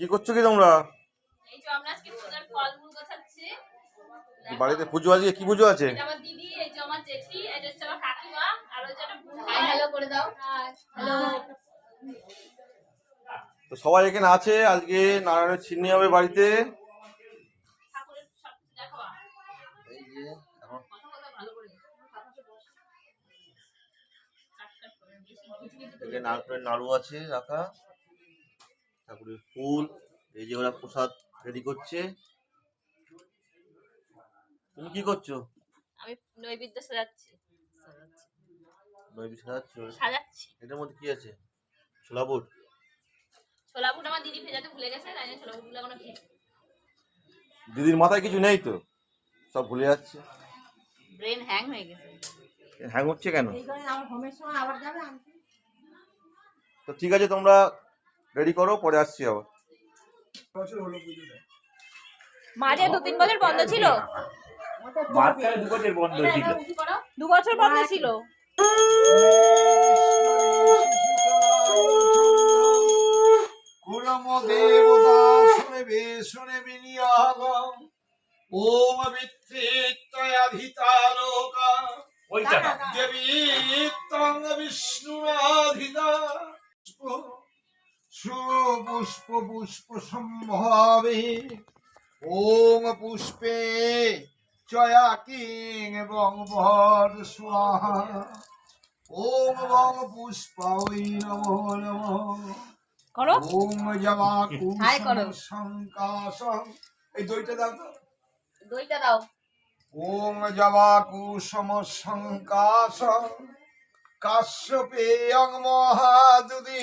কি করছ কি তোমরা? এই যে আমরা আজকে পূজার ফলমূল গোছাচ্ছি। বাড়িতে পুজো আজকে কি পুজো আছে? এটা আমার দিদি এই যে আমার জেঠি এটা হচ্ছে আমার কাকিমা আর ওই যে একটা বোন হ্যালো করে দাও। হ্যালো তো সবাই এখানে আছে আজকে নারায়ণের চিনি হবে বাড়িতে। নারকেলের নাড়ু আছে রাখা। ঠাকুরের ফুল এই যে ওরা প্রসাদ রেডি করছে। তুমি কি করছ? আমি নৈবেদ্য সাজাচ্ছি। নৈবি সাজাচ্ছো? সাজাচ্ছি। এটার মধ্যে কি আছে? ছোলা বুট। ছোলা বুট আমার দিদি ভেজাতে ভুলে গেছে তাই জন্য ছোলা বুটগুলো এখনও ভেজে দিদির মাথায় কিছু নেই তো? সব ভুলে যাচ্ছে। ব্রেন হ্যাং হয়ে গেছে। হ্যাং হচ্ছে কেন? এই কারণে আমার হোমের সময় আবার যাবে আনতে। তো ঠিক আছে তোমরা রেডি করো পরে আসছি আবার। মাঝে দু তিন বছর বন্ধ ছিল? মাঝখানে দু বছর বন্ধ ছিল। দু বছর বন্ধ ছিল? ওম বিত্রিত্তয়াধিতালোকা না। বিষ্ণুরাধিতা সুপুষ্প পুষ্প সম্ভাবে ওম পুষ্পে চয়া কিং এবং বর ওম বং পুষ্পাই নমো নমঃ। করো ওম হাই করো। এই দুইটা দাও তো। দইটা দাও। ওম জবাকু সমসংকাশং কাশ্যপেয়ং মহাদুদি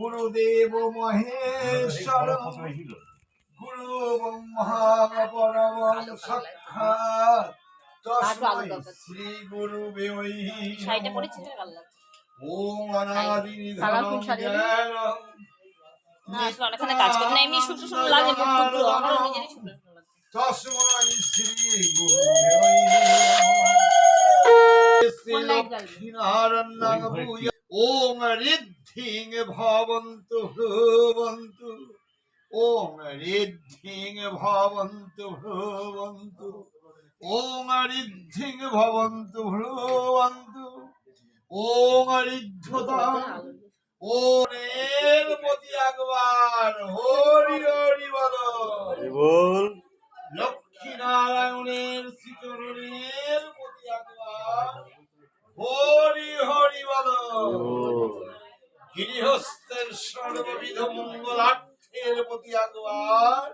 গুরুদেব মহেশ্বর গুরু ব্রহ্মা পরম সাক্ষাৎ। তস্मै শ্রী গুরু ওম অনাদি শ্রী গুরু শ্রী ওম ঋদ্ধিং ভবন্তু ভ্রুবন্তু। ওম ঋদ্ধিং ভবন্তু ভ্রুবন্তু। ওম ঋদ্ধিং ভবন্তু ভ্রুবন্তু। ওম ঋদ্ধতাং ওরের প্রতি একবার হরি হরি বলো। বল। লক্ষ্মী নারায়ণের শ্রীচরণের প্রতি একবার হরি হরি বল। গৃহস্থের সর্ববিধ মঙ্গলার্থের প্রতি আগবার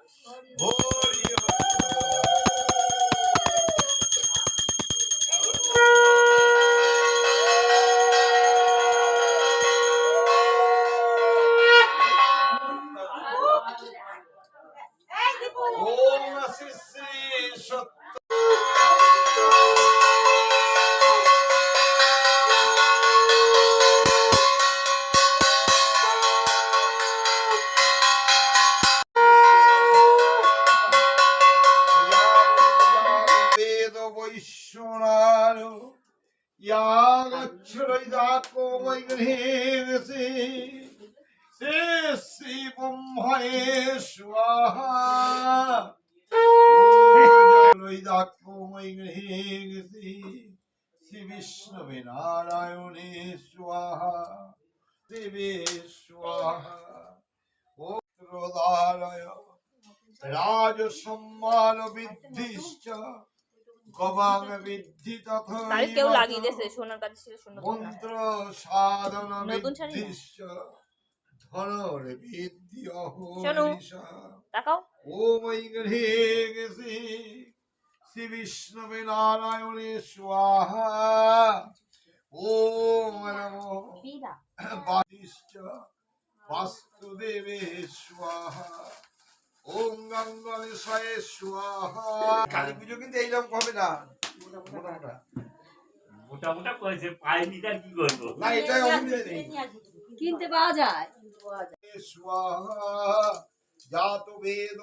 ইয়াগচ্ছরৈদাকো বৈগ্রহেণসি শ্রী শ্রী ব্রহ্ময়ে স্বাহা রৈদাকো বৈগ্রহেণসি শ্রী বিষ্ণবে নারায়ণে স্বাহা দেবে স্বাহা তাহলে কেউ লাগিয়ে দিয়েছে সোনার কাছে ছিল সুন্দর মন্ত্র সাধন নতুন শাড়ি ধনর বৃদ্ধি শোনো। তাকাও। ওম ঐগ্রহেং শ্রী শ্রী বিষ্ণবে নারায়ণে স্বাহা। ওম নমো। বাদিশ্চ বাস্তুদেবে স্বাহা। ওম গঙ্গনেশায় স্বাহা। কালী পুজো কিন্তু এইরকম হবে না। মোটা মোটা মোটা করেছে কি করব? না এটা অসুবিধা নেই। কিনতে পাওয়া যায়। স্বাহা। জাত বেদ